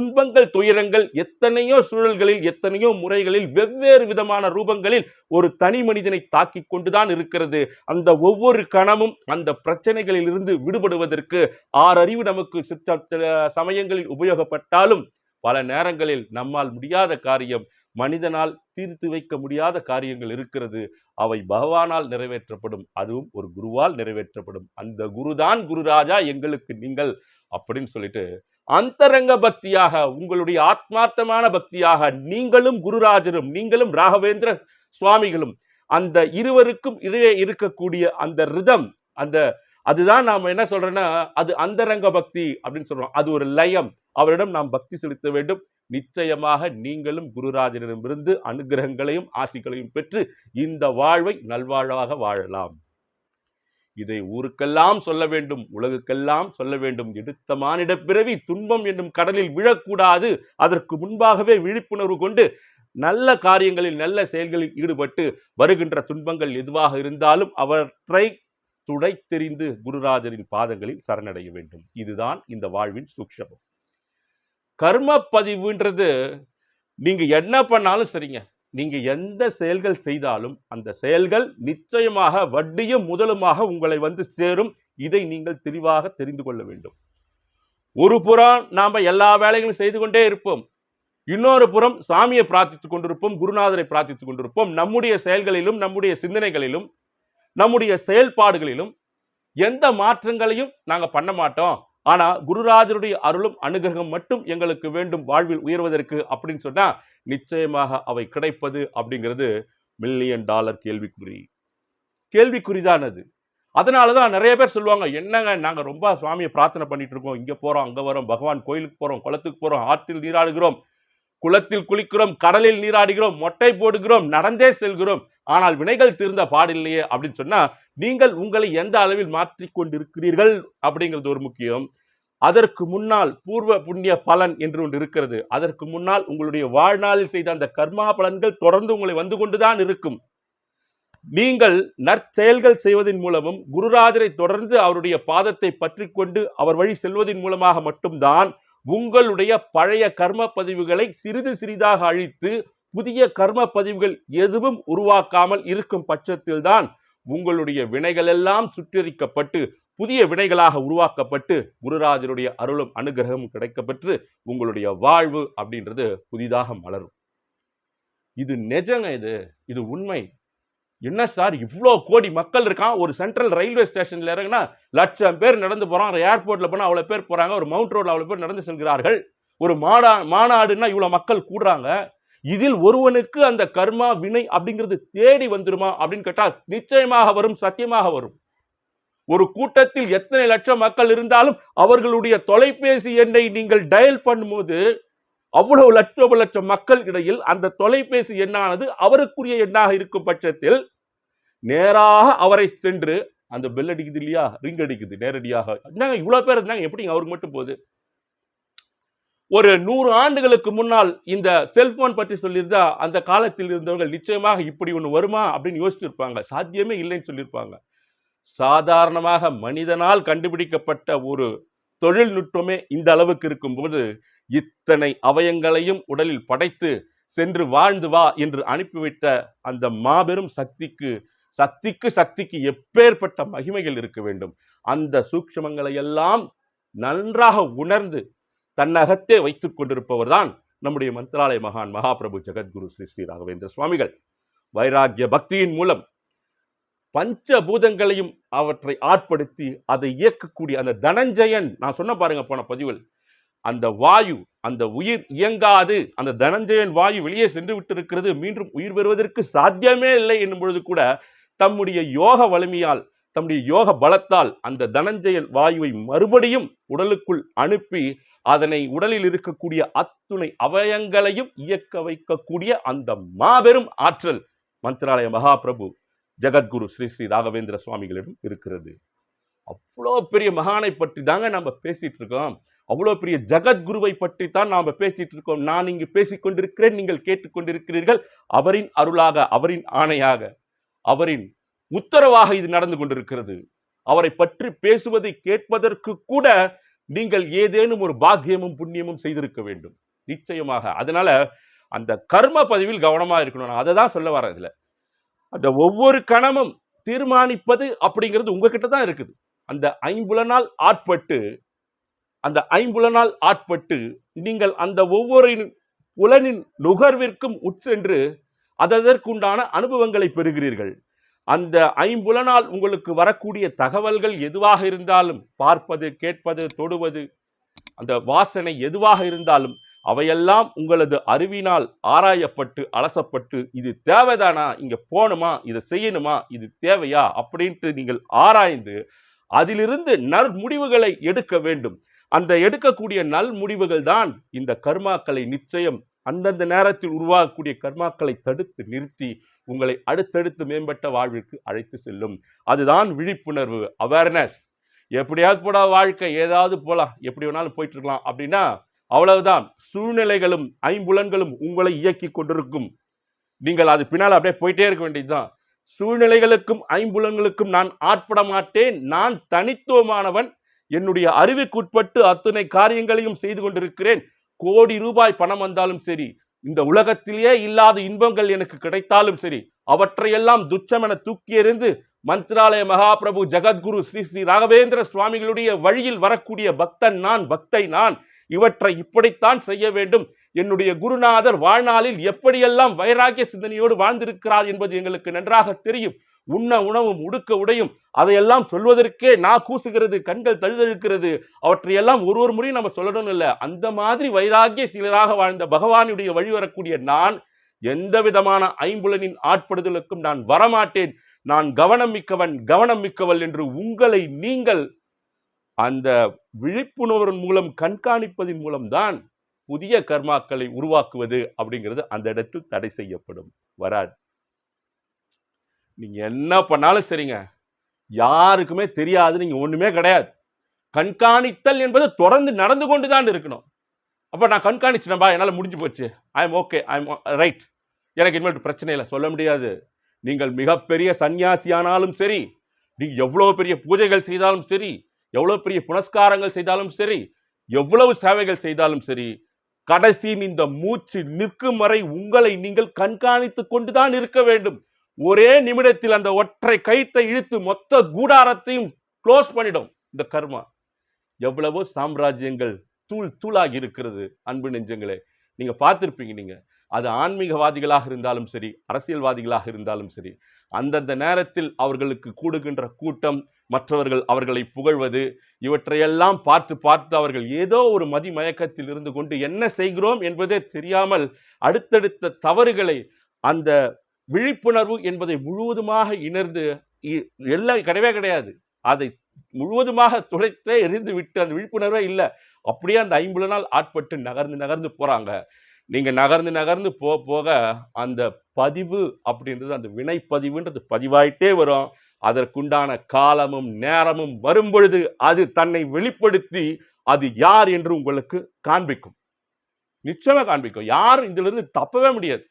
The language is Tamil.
துன்பங்கள் துயரங்கள் எத்தனையோ சூழல்களில் எத்தனையோ முறைகளில் வெவ்வேறு விதமான ரூபங்களில் ஒரு தனி மனிதனை தாக்கிக் கொண்டுதான் இருக்கிறது. அந்த ஒவ்வொரு கணமும் அந்த பிரச்சனைகளில் இருந்து விடுபடுவதற்கு ஆறறிவு நமக்கு சிற்ற சில சமயங்களில் உபயோகப்பட்டாலும் பல நேரங்களில் நம்மால் முடியாத காரியம் மனிதனால் தீர்த்து வைக்க முடியாத காரியங்கள் இருக்கிறது. அவை பகவானால் நிறைவேற்றப்படும் அதுவும் ஒரு குருவால் நிறைவேற்றப்படும். அந்த குருதான் குருராஜா எங்களுக்கு நீங்கள் அப்படின்னு சொல்லிட்டு அந்தரங்க பக்தியாக உங்களுடைய ஆத்மார்த்தமான பக்தியாக நீங்களும் குருராஜரும் நீங்களும் ராகவேந்திர சுவாமிகளும் அந்த இருவருக்கும் இடையே இருக்கக்கூடிய அந்த ரிதம் அந்த அதுதான் நாம் என்ன சொல்றோம்னா அது அந்தரங்க பக்தி அப்படின்னு சொல்றோம். அது ஒரு லயம். அவரிடம் நாம் பக்தி செலுத்த வேண்டும். நிச்சயமாக நீங்களும் குருராஜனிடமிருந்து அனுகிரகங்களையும் ஆசிகளையும் பெற்று இந்த வாழ்வை நல்வாழ்வாக வாழலாம். இதை ஊருக்கெல்லாம் சொல்ல வேண்டும் உலகுக்கெல்லாம் சொல்ல வேண்டும். எடுத்த மானிட பிறவி துன்பம் என்னும் கடலில் விழக்கூடாது. அதற்கு முன்பாகவே விழிப்புணர்வு கொண்டு நல்ல காரியங்களில் நல்ல செயல்களில் ஈடுபட்டு வருகின்ற துன்பங்கள் எதுவாக இருந்தாலும் அவற்றை துடை தெரிந்து குருராஜரின் பாதங்களில் சரணடைய வேண்டும். இதுதான் இந்த வாழ்வின் சூக்ஷமம். கர்ம பதிவுன்றது நீங்க என்ன பண்ணாலும் சரிங்க. நீங்கள் எந்த செயல்கள் செய்தாலும் அந்த செயல்கள் நிச்சயமாக வட்டியும் முதலுமாக உங்களை வந்து சேரும். இதை நீங்கள் தெளிவாக தெரிந்து கொள்ள வேண்டும். ஒரு புறம் நாம் எல்லா வேலைகளும் செய்து கொண்டே இருப்போம். இன்னொரு புறம் சாமியை பிரார்த்தித்துக் கொண்டிருப்போம் குருநாதரை பிரார்த்தித்துக் கொண்டிருப்போம். நம்முடைய செயல்களிலும் நம்முடைய சிந்தனைகளிலும் நம்முடைய செயல்பாடுகளிலும் எந்த மாற்றங்களையும் நாங்கள் பண்ண மாட்டோம். ஆனால் குருராஜருடைய அருளும் அனுகிரகம் மட்டும் எங்களுக்கு வேண்டும் வாழ்வில் உயர்வதற்கு அப்படின்னு சொன்னால் நிச்சயமாக அவை கிடைப்பது அப்படிங்கிறது மில்லியன் டாலர் கேள்விக்குறி. கேள்விக்குறிதான் அது. அதனாலதான் நிறைய பேர் சொல்லுவாங்க என்னங்க நாங்கள் ரொம்ப சுவாமியை பிரார்த்தனை பண்ணிட்டு இருக்கோம். இங்கே போகிறோம் அங்கே வரோம் பகவான் கோயிலுக்கு போகிறோம் குளத்துக்கு போகிறோம் ஆற்றில் நீராடுகிறோம். குளத்தில் குளிக்கிறோம் கடலில் நீராடுகிறோம் மொட்டை போடுகிறோம் நடந்தே செல்கிறோம். ஆனால் வினைகள் தீர்ந்த பாடில்லையே அப்படின்னு சொன்னா நீங்கள் உங்களை எந்த அளவில் மாற்றிக்கொண்டிருக்கிறீர்கள் அப்படிங்கிறது ஒரு முக்கியம். அதற்கு முன்னால் பூர்வ புண்ணிய பலன் என்று ஒன்று இருக்கிறது. அதற்கு முன்னால் உங்களுடைய வாழ்நாளில் செய்த அந்த கர்மா பலன்கள் தொடர்ந்து உங்களை வந்து கொண்டுதான் இருக்கும். நீங்கள் நற்செயல்கள் செய்வதன் மூலமும் குருராஜரை தொடர்ந்து அவருடைய பாதத்தை பற்றி கொண்டு அவர் வழி செல்வதன் மூலமாக மட்டும்தான் உங்களுடைய பழைய கர்ம பதிவுகளை சிறிது சிறிதாக அழித்து புதிய கர்ம பதிவுகள் எதுவும் உருவாக்காமல் இருக்கும் பட்சத்தில்தான் உங்களுடைய வினைகள் எல்லாம் சுற்றறிக்கப்பட்டு புதிய வினைகளாக உருவாக்கப்பட்டு குருராஜருடைய அருளும் அனுகிரகமும் கிடைக்கப்பெற்று உங்களுடைய வாழ்வு அப்படின்றது புதிதாக மலரும். இது நெஜங்க இது. இது உண்மை. என்ன சார் இவ்வளோ கோடி மக்கள் இருக்கான்? ஒரு சென்ட்ரல் ரயில்வே ஸ்டேஷனில் இறங்கினா லட்சம் பேர் நடந்து போகிறான் ஏர்போர்ட்டில் போனால் அவ்வளோ பேர் போகிறாங்க ஒரு மவுண்ட் ரோடில் அவ்வளோ பேர் நடந்து செல்கிறார்கள். ஒரு மாடா மாநாடுன்னா இவ்வளோ மக்கள் கூடுறாங்க. இதில் ஒருவனுக்கு அந்த கர்மா வினை அப்படிங்கிறது தேடி வந்துருமா அப்படின்னு கேட்டால் நிச்சயமாக வரும் சத்தியமாக வரும். ஒரு கூட்டத்தில் எத்தனை லட்சம் மக்கள் இருந்தாலும் அவர்களுடைய தொலைபேசி எண்ணை நீங்கள் டயல் பண்ணும்போது அவ்வளவு லட்சம் லட்சம் மக்கள் இடையில் அந்த தொலைபேசி எண்ணானது அவருக்குரிய எண்ணாக இருக்கும் பட்சத்தில் நேராக அவரை சென்று அந்த பெல் அடிக்குது இல்லையா? ரிங் அடிக்குது நேரடியாக. என்னங்க இவ்வளவு பேர் இருந்தாங்க? எப்படிங்க அவருக்கு மட்டும் போகுது? ஒரு நூறு ஆண்டுகளுக்கு முன்னால் இந்த செல்போன் பற்றி சொல்லியிருந்தா அந்த காலத்தில் இருந்தவர்கள் நிச்சயமாக இப்படி ஒன்று வருமா அப்படின்னு யோசிச்சிருப்பாங்க. சாத்தியமே இல்லைன்னு சொல்லியிருப்பாங்க. சாதாரணமாக மனிதனால் கண்டுபிடிக்கப்பட்ட ஒரு தொழில்நுட்பமே இந்த அளவுக்கு இருக்கும்போது இத்தனை அவயங்களையும் உடலில் படைத்து சென்று வாழ்ந்து வா என்று அனுப்பிவிட்ட அந்த மாபெரும் சக்திக்கு சக்திக்கு சக்திக்கு எப்பேற்பட்ட மகிமைகள் இருக்க வேண்டும். அந்த சூக்ஷமங்களை எல்லாம் நன்றாக உணர்ந்து தன்னகத்தே வைத்துக் கொண்டிருப்பவர் தான் நம்முடைய மந்திராலய மகான் மகாபிரபு ஜெகத்குரு ஸ்ரீ ஸ்ரீ ராகவேந்திர சுவாமிகள். வைராக்கிய பக்தியின் மூலம் பஞ்சபூதங்களையும் அவற்றை ஆட்படுத்தி அதை இயக்கக்கூடிய அந்த தனஞ்சயன் நான் சொன்ன பாருங்க போன பதிவில் அந்த வாயு அந்த உயிர் இயங்காது. அந்த தனஞ்சயன் வாயு வெளியே சென்று விட்டிருக்கிறது. மீண்டும் உயிர் பெறுவதற்கு சாத்தியமே இல்லை என்னும் பொழுது கூட தம்முடைய யோக வலிமையால் தம்முடைய யோக பலத்தால் அந்த தனஞ்சயன் வாயுவை மறுபடியும் உடலுக்குள் அனுப்பி அதனை உடலில் இருக்கக்கூடிய அத்துணை அவயங்களையும் இயக்க வைக்கக்கூடிய அந்த மாபெரும் ஆற்றல் மந்திராலய மகாபிரபு ஜெகத்குரு ஸ்ரீ ஸ்ரீ ராகவேந்திர சுவாமிகளிடம் இருக்கிறது. அவ்வளோ பெரிய மகானை பற்றி தாங்க நம்ம பேசிட்டு இருக்கோம். அவ்வளோ பெரிய ஜெகத்குருவை பற்றி தான் நாம் பேசிட்டு இருக்கோம். நான் இங்கு பேசிக்கொண்டிருக்கிறேன் நீங்கள் கேட்டுக்கொண்டிருக்கிறீர்கள் அவரின் அருளாக அவரின் ஆணையாக அவரின் உத்தரவாக இது நடந்து கொண்டிருக்கிறது. அவரை பற்றி பேசுவதை கேட்பதற்கு கூட நீங்கள் ஏதேனும் ஒரு பாக்கியமும் புண்ணியமும் செய்திருக்க வேண்டும். நிச்சயமாக. அதனால அந்த கர்ம பதிவில் கவனமாக இருக்கணும். நான் அதை தான் சொல்ல வரேன் இதில். அந்த ஒவ்வொரு கணமும் தீர்மானிப்பது அப்படிங்கிறது உங்ககிட்ட தான் இருக்குது. அந்த ஐம்புலனால் ஆட்பட்டு அந்த ஐம்புலனால் ஆட்பட்டு நீங்கள் அந்த ஒவ்வொரு புலனின் நுகர்விற்கும் உட்சென்று அதற்குண்டான அனுபவங்களை பெறுகிறீர்கள். அந்த ஐம்புலனால் உங்களுக்கு வரக்கூடிய தகவல்கள் எதுவாக இருந்தாலும் பார்ப்பது கேட்பது தொடுவது அந்த வாசனை எதுவாக இருந்தாலும் அவையெல்லாம் உங்களது அறிவினால் ஆராயப்பட்டு அலசப்பட்டு இது தேவைதானா இங்கே போகணுமா இதை செய்யணுமா இது தேவையா அப்படின்ட்டு நீங்கள் ஆராய்ந்து அதிலிருந்து நற்முடிவுகளை எடுக்க வேண்டும். அந்த எடுக்கக்கூடிய நல் முடிவுகள் தான் இந்த கர்மாக்களை நிச்சயம் அந்தந்த நேரத்தில் உருவாகக்கூடிய கர்மாக்களை தடுத்து நிறுத்தி உங்களை அடுத்தடுத்து மேம்பட்ட வாழ்விற்கு அழைத்து செல்லும். அதுதான் விழிப்புணர்வு அவேர்னஸ் எப்படியாவது போடா வாழ்க்கை ஏதாவது போகலாம் எப்படி வேணாலும் போயிட்டு இருக்கலாம் அப்படின்னா அவ்வளவுதான். சூழ்நிலைகளும் ஐம்புலன்களும் உங்களை இயக்கி கொண்டிருக்கும். நீங்கள் அது பின்னால் அப்படியே போயிட்டே இருக்க வேண்டியதுதான். சூழ்நிலைகளுக்கும் ஐம்புலன்களுக்கும் நான் ஆட்பட மாட்டேன். நான் தனித்துவமானவன் என்னுடைய அறிவுக்குட்பட்டு அத்தனை காரியங்களையும் செய்து கொண்டிருக்கிறேன். கோடி ரூபாய் பணம் வந்தாலும் சரி இந்த உலகத்திலேயே இல்லாத இன்பங்கள் எனக்கு கிடைத்தாலும் சரி அவற்றையெல்லாம் துச்சம் என தூக்கி எறிந்து மந்த்ராலய மகாபிரபு ஜெகத்குரு ஸ்ரீ ஸ்ரீ ராகவேந்திர சுவாமிகளுடைய வழியில் வரக்கூடிய பக்தன் நான் பக்தை நான். இவற்றை இப்படித்தான் செய்ய வேண்டும். என்னுடைய குருநாதர் வாழ்நாளில் எப்படியெல்லாம் வைராகிய சிந்தனையோடு வாழ்ந்திருக்கிறார் என்பது எங்களுக்கு நன்றாக தெரியும். உண்ண உணவும் உடுக்க உடையும் அதையெல்லாம் சொல்வதற்கே நான் கூசுகிறது கண்கள் தழுதழுக்கிறது அவற்றையெல்லாம் ஒரு ஒரு முறையும் நம்ம சொல்லணும்னு இல்லை. அந்த மாதிரி வைராகிய சிலராக வாழ்ந்த பகவானுடைய வழி வரக்கூடிய நான் எந்த விதமான ஐம்புலனின் ஆட்படுதலுக்கும் நான் வரமாட்டேன். நான் கவனம் மிக்கவன் கவனம் மிக்கவள் என்று உங்களை நீங்கள் அந்த விழிப்புணர்வின் மூலம் கண்காணிப்பதின் மூலம்தான் புதிய கர்மாக்களை உருவாக்குவது அப்படிங்கிறது அந்த இடத்தில் தடை செய்யப்படும். வராது. நீங்கள் என்ன பண்ணாலும் சரிங்க. யாருக்குமே தெரியாது நீங்கள் ஒன்றுமே கிடையாது. கண்காணித்தல் என்பது தொடர்ந்து நடந்து கொண்டு தான் இருக்கணும். அப்போ நான் கண்காணிச்சினப்பா என்னால் முடிஞ்சு போச்சு. I am okay I am right எனக்கு இனிமேல் பிரச்சனை இல்லை சொல்ல முடியாது. நீங்கள் மிகப்பெரிய சன்னியாசியானாலும் சரி நீங்கள் எவ்வளோ பெரிய பூஜைகள் செய்தாலும் சரி எவ்வளோ பெரிய புனஸ்காரங்கள் செய்தாலும் சரி எவ்வளவு சேவைகள் செய்தாலும் சரி கடைசியின் இந்த மூச்சு நிற்கும் வரை உங்களை நீங்கள் கண்காணித்துக் கொண்டுதான் இருக்க வேண்டும். ஒரே நிமிடத்தில் அந்த ஒற்றை கைத்தை இழுத்து மொத்த கூடாரத்தையும் க்ளோஸ் பண்ணிடும். இந்த கர்மா. எவ்வளவோ சாம்ராஜ்யங்கள் தூள் தூளாகி இருக்கிறது அன்பு நெஞ்சங்களே. நீங்க பார்த்துருப்பீங்க நீங்க. அது ஆன்மீகவாதிகளாக இருந்தாலும் சரி அரசியல்வாதிகளாக இருந்தாலும் சரி அந்தந்த நேரத்தில் அவர்களுக்கு கூடுகின்ற கூட்டம் மற்றவர்கள் அவர்களை புகழ்வது இவற்றையெல்லாம் பார்த்து பார்த்து அவர்கள் ஏதோ ஒரு மதிமயக்கத்தில் இருந்து கொண்டு என்ன செய்கிறோம் என்பதே தெரியாமல் அடுத்தடுத்த தவறுகளை அந்த விழிப்புணர்வு என்பதை முழுவதுமாக இணர்ந்து இ- எல்லாம் கிடையவே கிடையாது. அதை முழுவதுமாக துளைத்தே எரிந்து விட்டு அந்த விழிப்புணர்வே இல்லை. அப்படியே அந்த ஐம்பது நாள் ஆட்பட்டு நகர்ந்து நகர்ந்து போகிறாங்க நீங்கள் நகர்ந்து நகர்ந்து போக போக அந்த பதிவு அப்படின்றது அந்த வினைப்பதிவுன்றது பதிவாயிட்டே வரும். அதற்குண்டான காலமும் நேரமும் வரும் பொழுது அது தன்னை வெளிப்படுத்தி அது யார் என்று உங்களுக்கு காண்பிக்கும். நிச்சயமாக காண்பிக்கும். யாரும் இதிலிருந்து தப்பவே முடியாது.